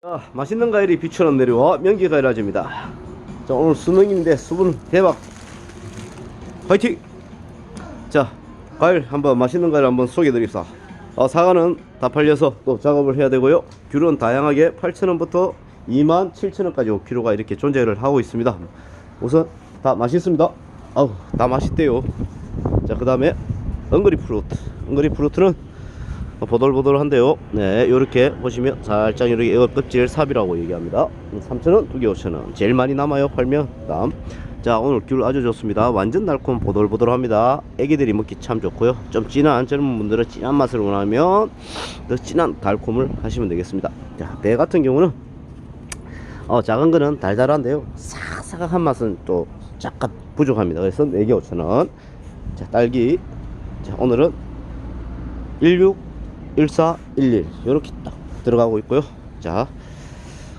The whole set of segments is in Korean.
자, 맛있는 과일이 비처럼 내려와 명기 과일아집니다. 자, 오늘 수능인데 수분 대박. 화이팅! 자, 과일 한번 맛있는 과일 한번 소개드립시다. 어, 사과는 다 팔려서 또 작업을 해야 되고요. 귤은 다양하게 8,000원부터 27,000원까지 키로가 이렇게 존재를 하고 있습니다. 우선 다 맛있습니다. 아우, 다 맛있대요. 자, 그 다음에 엉거리 프루트. 엉거리 프루트는 보들보들한데요. 네, 이렇게 보시면 살짝 이렇게 이거 껍질 삽이라고 얘기합니다. 3,000원, 두개 5,000원. 제일 많이 남아요. 팔면 다음. 자, 오늘 귤 아주 좋습니다. 완전 달콤 보들보들합니다. 애기들이 먹기 참 좋고요. 좀 진한 젊은 분들은 진한 맛을 원하면 더 진한 달콤을 하시면 되겠습니다. 자, 배 같은 경우는 어, 작은 거는 달달한데요. 사각사각한 맛은 또 약간 부족합니다. 그래서 4개 5,000원. 자, 딸기. 자, 오늘은 16 14 11 이렇게 딱 들어가고 있고요. 자,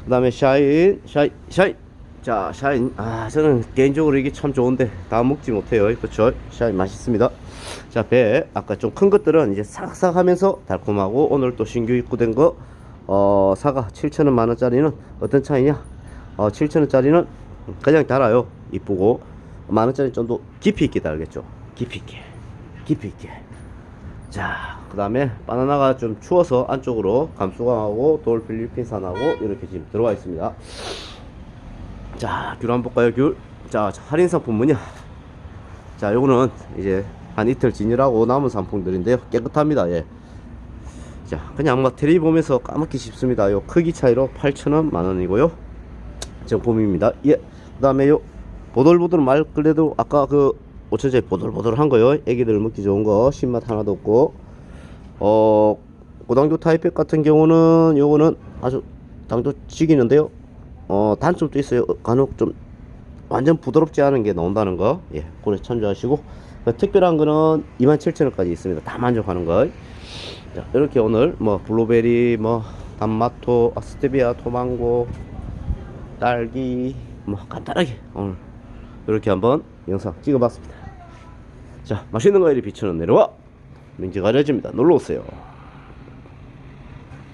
그 다음에 샤인, 샤인, 샤인. 자, 샤인. 아, 저는 개인적으로 이게 참 좋은데 다 먹지 못해요. 그렇죠? 샤인 맛있습니다. 자, 배 아까 좀 큰 것들은 이제 싹싹 하면서 달콤하고 오늘 또 신규 입고된 거 어, 사과 7,000원 만 원짜리는 어떤 차이냐? 어, 7,000원짜리는 그냥 달아요. 이쁘고 만 원짜리 좀 더 깊이 있게 달겠죠. 깊이 있게. 깊이 있게. 자, 그 다음에 바나나가 좀 추워서 안쪽으로 감수광하고 돌 필리핀산하고 이렇게 지금 들어가 있습니다. 자, 귤 한번 볼까요, 귤? 자, 자, 할인 상품은요. 자, 요거는 이제 한 이틀 지니라고 남은 상품들인데요. 깨끗합니다, 예. 자, 그냥 막 테레비 보면서 까먹기 쉽습니다. 요 크기 차이로 8,000원 만원이고요. 정품입니다. 예. 그 다음에 요 보들보들 말 그래도 아까 그 5천짜리 보들보들한 거요. 애기들 먹기 좋은 거 신맛 하나도 없고 어 고당도 타이팩 같은 경우는 요거는 아주 당도 지기는데요. 어 단점도 있어요. 어, 간혹 좀 완전 부드럽지 않은 게 나온다는 거. 예, 그래 참조하시고 그 특별한 거는 27,000원까지 있습니다. 다 만족하는 거. 자, 이렇게 오늘 뭐 블루베리 뭐 단마토, 아, 스테비아, 토망고, 딸기 뭐 간단하게 오늘 이렇게 한번 영상 찍어봤습니다. 자, 맛있는 과일이 비추는 내려와 민지 가려집니다. 놀러 오세요.